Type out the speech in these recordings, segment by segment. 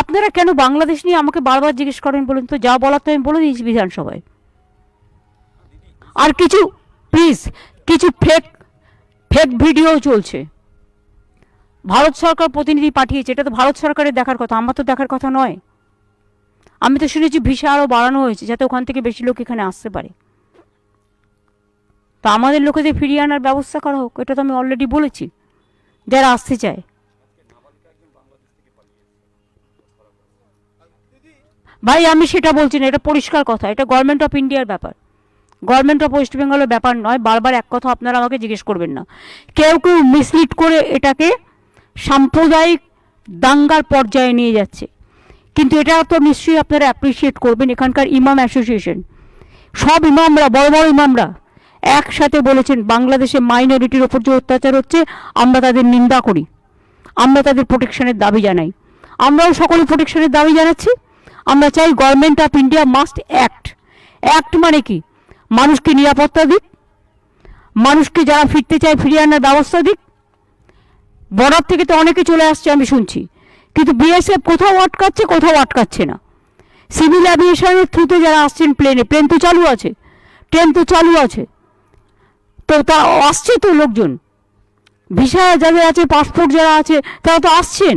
আপনারা কেন বাংলাদেশ নিয়ে আমাকে বারবার জিজ্ঞেস করেন বলুন তো? যা বলার তো আমি বলে দিয়েছি বিধানসভায়। আর কিছু প্লিজ কিছু ফেক ফেক ভিডিও চলছে। ভারত সরকার প্রতিনিধি পাঠিয়েছে। এটা তো ভারত সরকারের দেখার কথা, আমার তো দেখার কথা নয়। আমি তো শুনেছি ভিসা আরও বাড়ানো হয়েছে, যাতে ওখান থেকে বেশি লোক এখানে আসতে পারে। তা আমাদের লোকেদের ফিরিয়ে আনার ব্যবস্থা করা হোক, এটা তো আমি অলরেডি বলেছি। যারা আসতে চায়। ভাই, আমি সেটা বলছি না, এটা পরিষ্কার কথা, এটা গভর্নমেন্ট অফ ইন্ডিয়ার ব্যাপার। গভর্নমেন্ট অফ ওয়েস্ট বেঙ্গলের ব্যাপার নয়, বারবার এক কথা আপনারা আমাকে জিজ্ঞেস করবেন না। কেউ কেউ মিসলিড করে এটাকে সাম্প্রদায়িক দাঙ্গার পর্যায়ে নিয়ে যাচ্ছে। কিন্তু এটা তো নিশ্চয়ই আপনারা অ্যাপ্রিসিয়েট করবেন, এখানকার ইমাম অ্যাসোসিয়েশন সব ইমামরা, বড় বড় ইমামরা একসাথে বলেছেন, বাংলাদেশে মাইনরিটির ওপর যে অত্যাচার হচ্ছে, আমরা তাদের নিন্দা করি। আমরা তাদের প্রোটেকশনের দাবি জানাই। আমরাও সকলে প্রোটেকশনের দাবি জানাচ্ছি। আমরা চাই government of India must act act মানে কি? মানুষকে নিরাপত্তা দিক, মানুষকে যারা ফিরতে চায় ফিরিয়ে আনার ব্যবস্থা দিক। বর্ডার থেকে তো অনেকে চলে আসছে, আমি শুনছি। কিন্তু বিএসএফ কোথাও আটকাচ্ছে কোথাও আটকাচ্ছে না। সিভিল অ্যাভিয়েশনের থ্রুতে যারা আসছেন প্লেনে প্লেন তো চালু আছে ট্রেন তো চালু আছে। তো তা আসছে তো লোকজন। ভিসা যাদের আছে পাসপোর্ট যারা আছে, তারা তো আসছেন।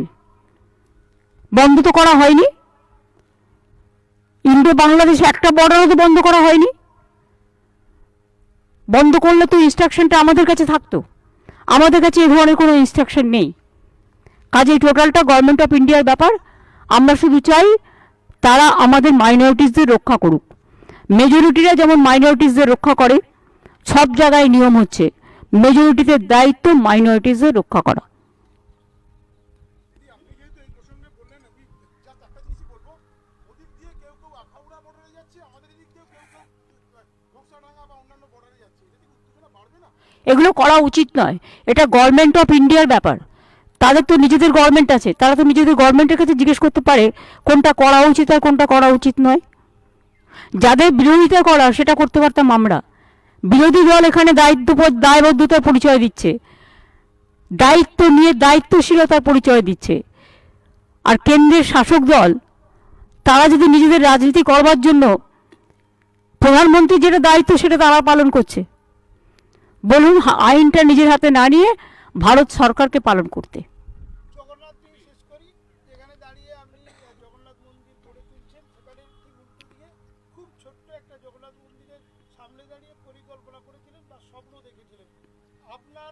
বন্ধ তো করা হয়নি। ইন্ডো বাংলাদেশ একটা বর্ডারও তো বন্ধ করা হয়নি। বন্ধ করলে তো ইনস্ট্রাকশনটা আমাদের কাছে থাকতো। আমাদের কাছে এ ধরনের কোনো ইনস্ট্রাকশন নেই। কাজেই টোটালটা গভর্নমেন্ট অফ ইন্ডিয়ার ব্যাপার। আমরা শুধু চাই তারা আমাদের মাইনরিটিসদের রক্ষা করুক। মেজরিটিরা যেমন মাইনরিটিসদের রক্ষা করে, সব জায়গায় নিয়ম হচ্ছে মেজরিটিদের দায়িত্ব মাইনরিটিসদের রক্ষা করা। এগুলো করা উচিত নয়। এটা গভর্নমেন্ট অফ ইন্ডিয়ার ব্যাপার। তাদের তো নিজেদের গভর্নমেন্ট আছে। তারা তো নিজেদের গভর্নমেন্টের কাছে জিজ্ঞেস করতে পারে, কোনটা করা উচিত আর কোনটা করা উচিত নয়। যাদের বিরোধিতা করা, সেটা করতে পারতাম আমরা। বিরোধী দল এখানে দায়িত্ব, দায়বদ্ধতার পরিচয় দিচ্ছে। দায়িত্ব নিয়ে দায়িত্বশীলতার পরিচয় দিচ্ছে। আর কেন্দ্রের শাসক দল তারা যদি নিজেদের রাজনীতি করবার জন্য প্রধানমন্ত্রী যেটা দায়িত্ব সেটা তারা পালন করছে। বলুন আইনটা নিজের হাতে না নিয়ে ভারত সরকারকে পালন করতে। আপনার